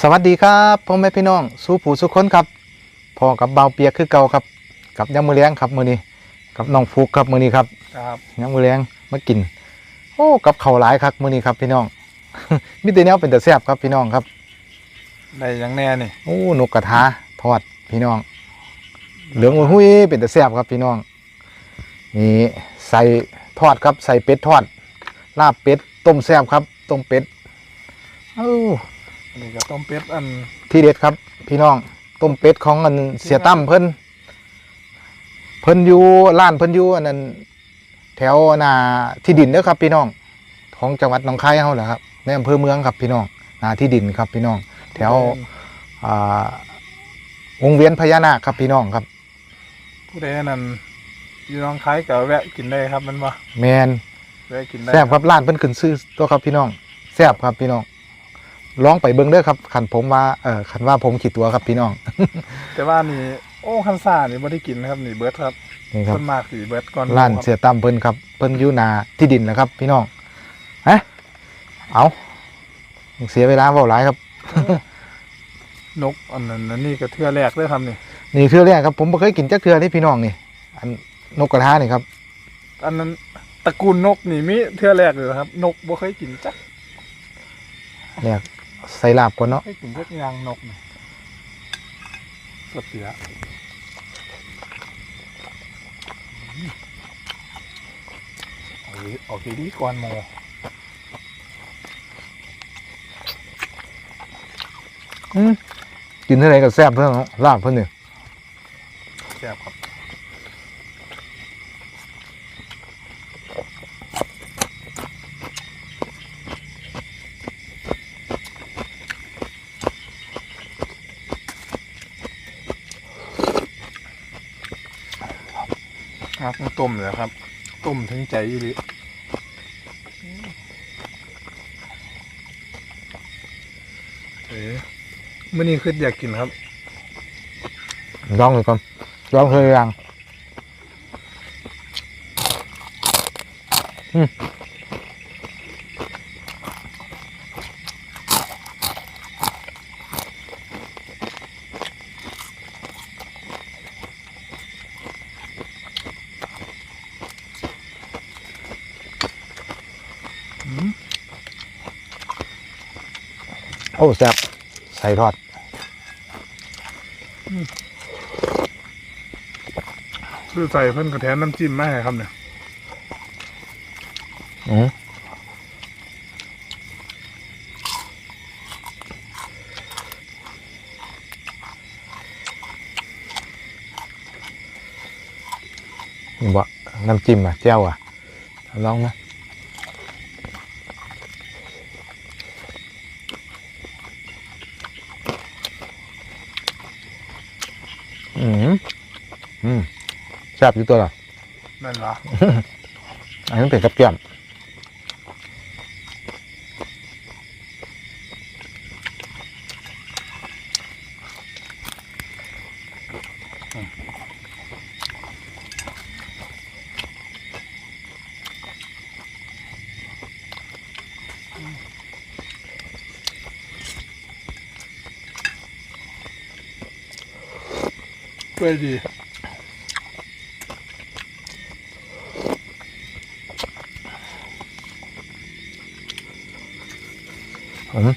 สวัสดีครับพ่อแม่พี่น้องสู้ผู้สุขคนครับพ่อกับเบาวเปียกคือเก่าครับ กับยำมือเลี้ยงครับมือนี้กับน้องฟุกครับมือนี้ครับครับยำมือเลี้ยงมากิน โอ้กับข้าวหลายครับมือนี้ครับพี่น้องมิแต่แนวเป็นแต่แซ่บครับพี่น้องครับได้หยังแน่นี่โอ้นกกระทาทอดพี่น้อง เหลืองหุ้ยๆเป็นแต่แซ่บครับพี่น้องนี่ใส่ทอดครับ ใส่เป็ดทอด ลาบเป็ดต้มแซ่บครับต้มเป็ดเอ้า อันนี้ก็ต้มเป็ดอันที่เด็ดครับ พี่น้องต้มเป็ดของอันเสียตั้มเพิ่นเพิ่นอยู่ร้านเพิ่นอยู่อันนั้นแถวนาที่ดินเด้อครับ พี่น้อง ของจังหวัดหนองคายเฮาแหละครับในอำเภอเมืองครับพี่น้องนาที่ดินครับพี่น้อง แถวอ่าวงเวียนพญานาคครับพี่น้องครับ ผู้ใดอันนั้นอยู่น้องคล้ายกับแวะกินได้ครับมันบ่แมนแวะกินได้แซ่บครับร้านเพิ่นขึ้นซื้อตัวครับพี่น้องแซ่บครับพี่น้อง ลองไปเบิ่งเด้อครับขันผมว่าเออขันว่าผมขีดตัวครับพี่น้อง แต่ว่านี่โอ้คันซ่านี่บ่ได้กินนะครับนี่เบิร์ดครับนี่ครับคนมากสีเบิร์ดก่อนร้านครับเสียตั้มเพิ่นครับเพิ่นอยู่นาที่ดินนะครับ พี่น้องฮะเอาเสียเวลาเว้าหลายครับ นกอันนั้นอันนี่ก็เทื่อแรกเลยครับนี่นี่เทื่อแรกครับผมบ่เคยกินจักเทื่อที่พี่น้องนี่ อันนกกระทานี่ครับ อันนั้นตระกูลนกนี่มีเทื่อแรกเลยครับ นกบ่เคยกินจักแรก ใส่ลาบก่อนเนาะเคยกินจักอยางนกนี่สดเสียอืมเอาดีเอาดีๆก่อนหมออืมกินเท่าไหร่ก็แซ่บเท่านั้นเนาะลาบเพิ่นนี่แซ่บครับ ครับ ต้มเลยครับ ต้มถึงใจอีลิเอ๋มื่อนี้คืออยากกินครับลองเลยก่อนลองเคยยังอืม โอ้แซ่บใส่ทอดคือใส่เพิ่นกระแทนน้ำจิ้มมาให้ครับเนี่ยอืมนี่บ่น้ำจิ้มอะแจ่วอะลองนะ อืมอืมแซ่บอยู่ตัวละแม่นเหรอ อันนี้เป็นกับแก้ม เปื่อยดี อืม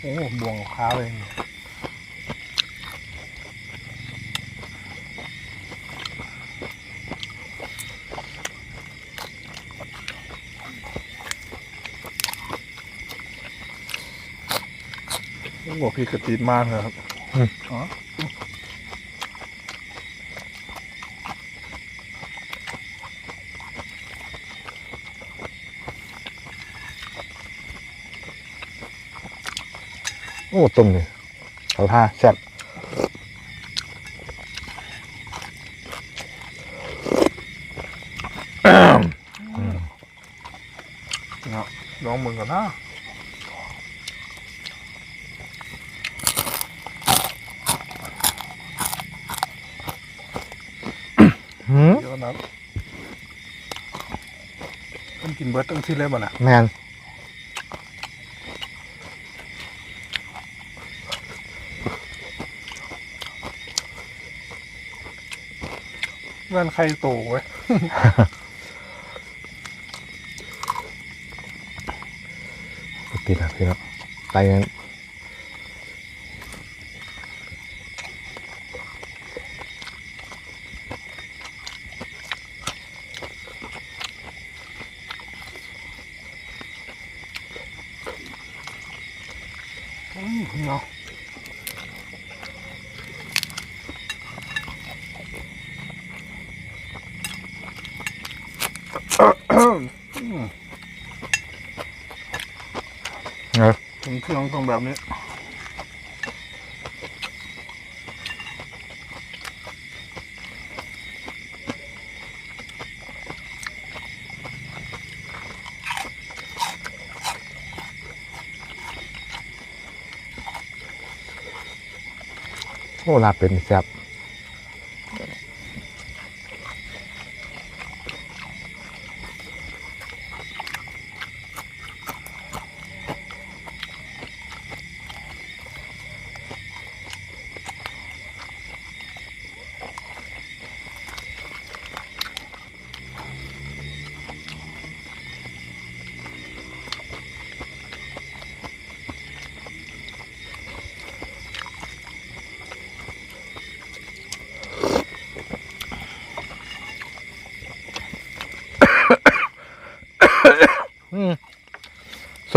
โอ้บวงขาวเอง โอ้โหพี่กระติดมากเลยครับอ๋อโอ้ต้มเลยเอาท่าแซ่บ นั้นมันกินเบิร์ตตั้งที่แล้ยบ่ล่ะแมนมันใครโตเว้ยติดอะพี่เนาะไปนั้น เครื่องตรงแบบนี้โอ้ลาบเป็นแซ่บ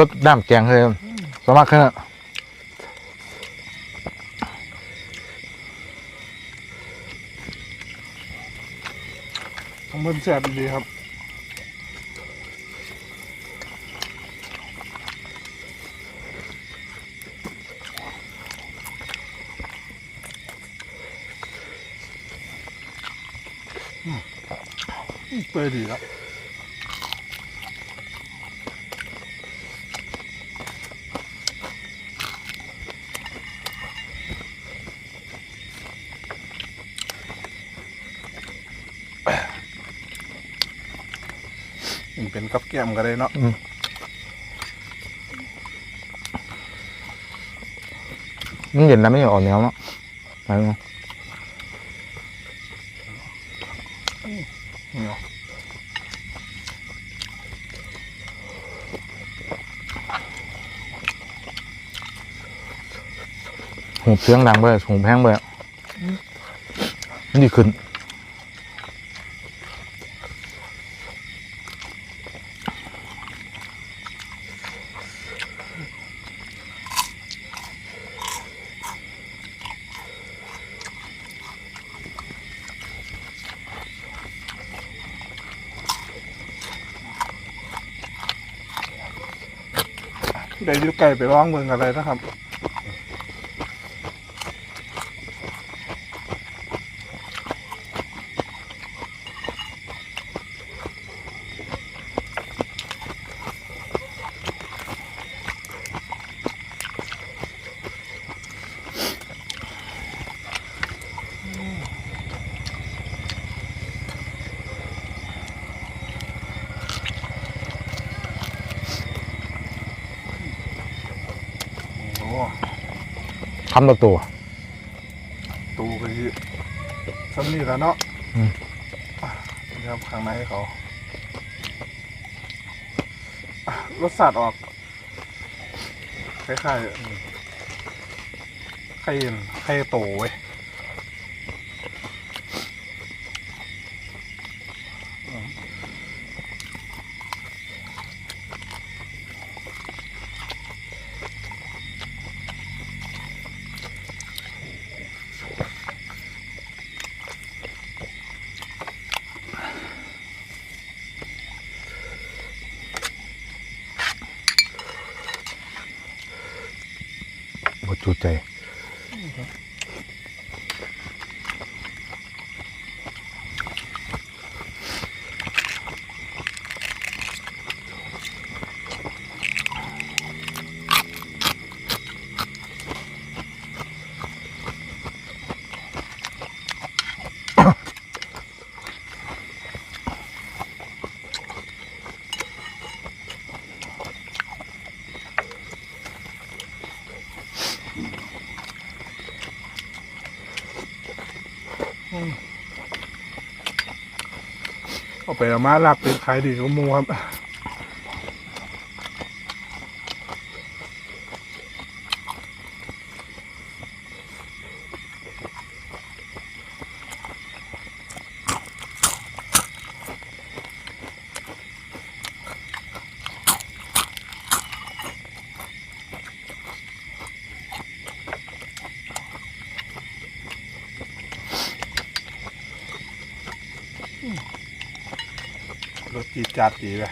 ดน้ำแกงเลยสมัครขึ้นอะของมันแสบดีครับอืมเปื่อยดีแล้ว เป็นกับแก้มก็ได้เนาะมันเย็นแล้วไม่ออกเหนียวเนาะไปเนาะเนาะหูเสียงดังไปหูแพงไปอะมันดีขึ้น ได้ยุไก่ไปร้องเมืองอะไรนะครับ โอ้ คำละตัว ตูไปที่ซ้ำนี่แล้วเนาะอืม อะนี่ครับข้างในเขาอะรสชาติออกคล้ายๆอืมไข่เย็นไข่โตเว้ย ไปเอามาลากเป็ดขายดีก็มูครับ รส จัดดีเลย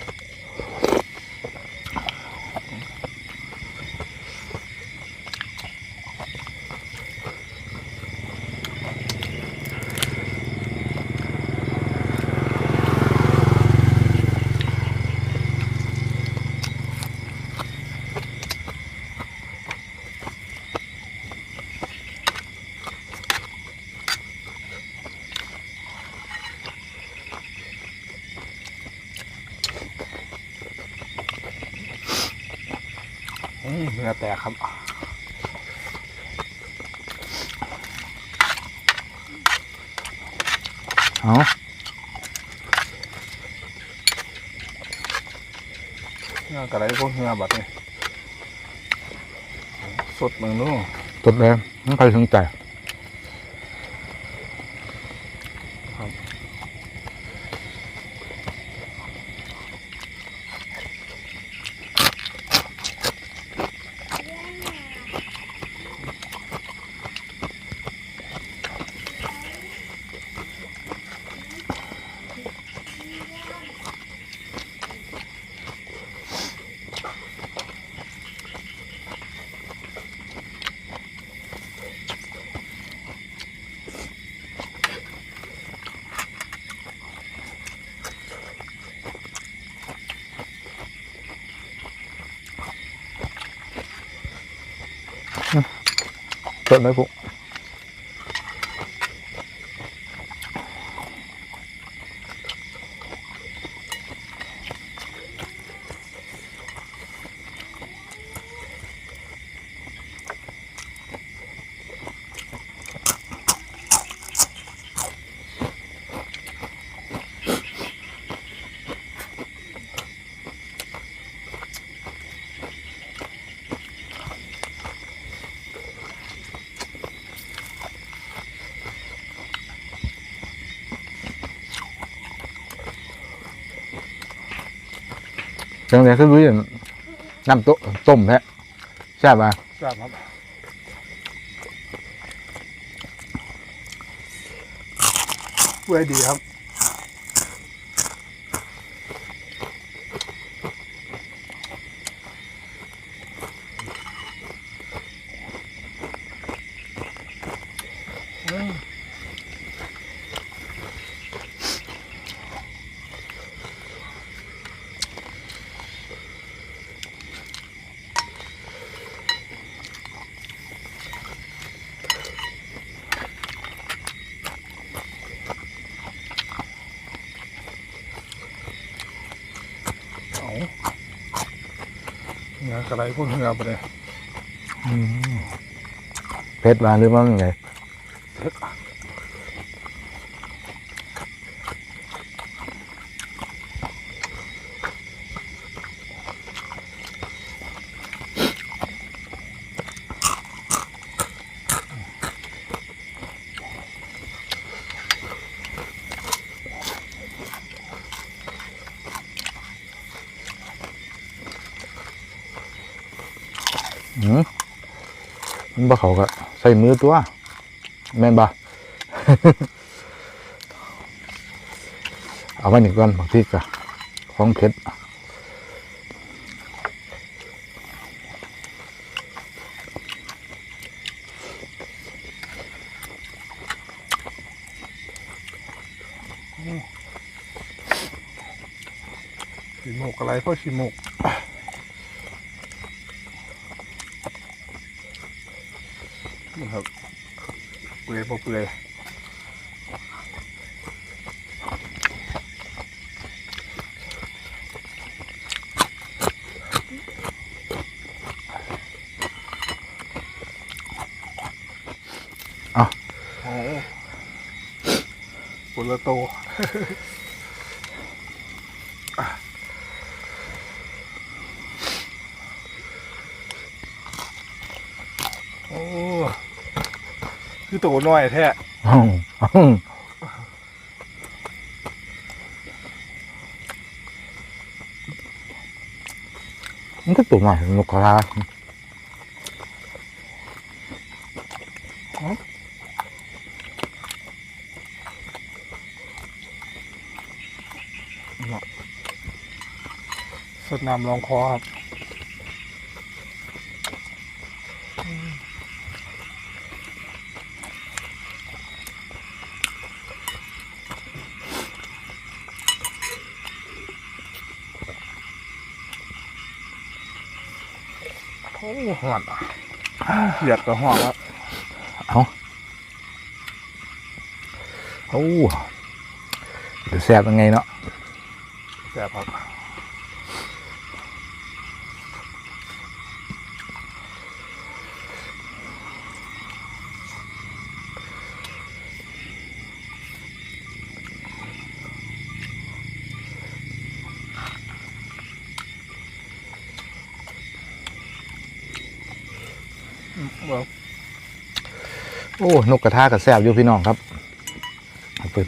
เนื้อแตกครับเอาเนื้อกระไรพวกเงือบัดนี่สดเมืองนู้นตดเลยไม่ใครถึงใจ ตด จังเลยคือรู้อย่างน้ำโตต้มแท้ใช่ป่ะทราบครับเปื่อยดีครับ กระไรพวกเนื้อไปเลยเผ็ดมาหรือว่าไง มันบ่เขาก็ใส่มือตัว แม่นบ่เอาไว้หนึ่งก่อนบางทีก็ของเผ็ดชิโมกอะไรพวกชิโมกนี่ครับ เปื่อยพอเปื่อยโอ้โหปุระโต คือตัวน้อยแท้อื้ออื้อมันก็ตัวใหม่นกกระทาสดน้ำรองคอครับ หอนอะเขียดกับหอนแล้วเอาโอ้เดี๋ยวแซ่บยังไงเนาะแสบครับ อ้นกกระทากับแซบอยู่พี่น้องครับเปิด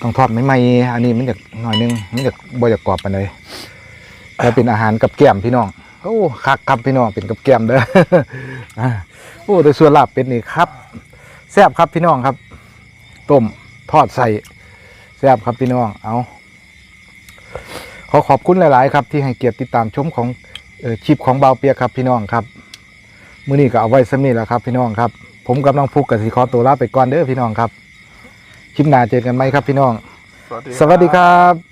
ต้องทอดไม่ไหมอันนี้มันจะหน่อยนึงมันจะบ่จะกรอบไปเลยแต่เป็นอาหารกับแก้มพี่น้องโอ้คักครับพี่น้องเป็นกับแก้มเด้ออ่าโอ้โดยส่วนลาบเป็ดนี่ครับแซบครับพี่น้องครับต้มทอดใส่แซบครับพี่น้องเอาขอขอบคุณหลาย ๆ ครับ ที่ให้เกียรติติดตามชมของเอ่อคลิปของเบาเปียกครับพี่น้องครับ มื้อนี้ก็เอาไว้สำนี้แหล้วครับ พี่น้องครับ ผมกับน้องฟุกกับสิขอตัวลาไปก่อนเด้อพี่น้องครับ คลิปหน้าเจอกันไหมครับพี่น้อง สวัสดีสวัสดีครับ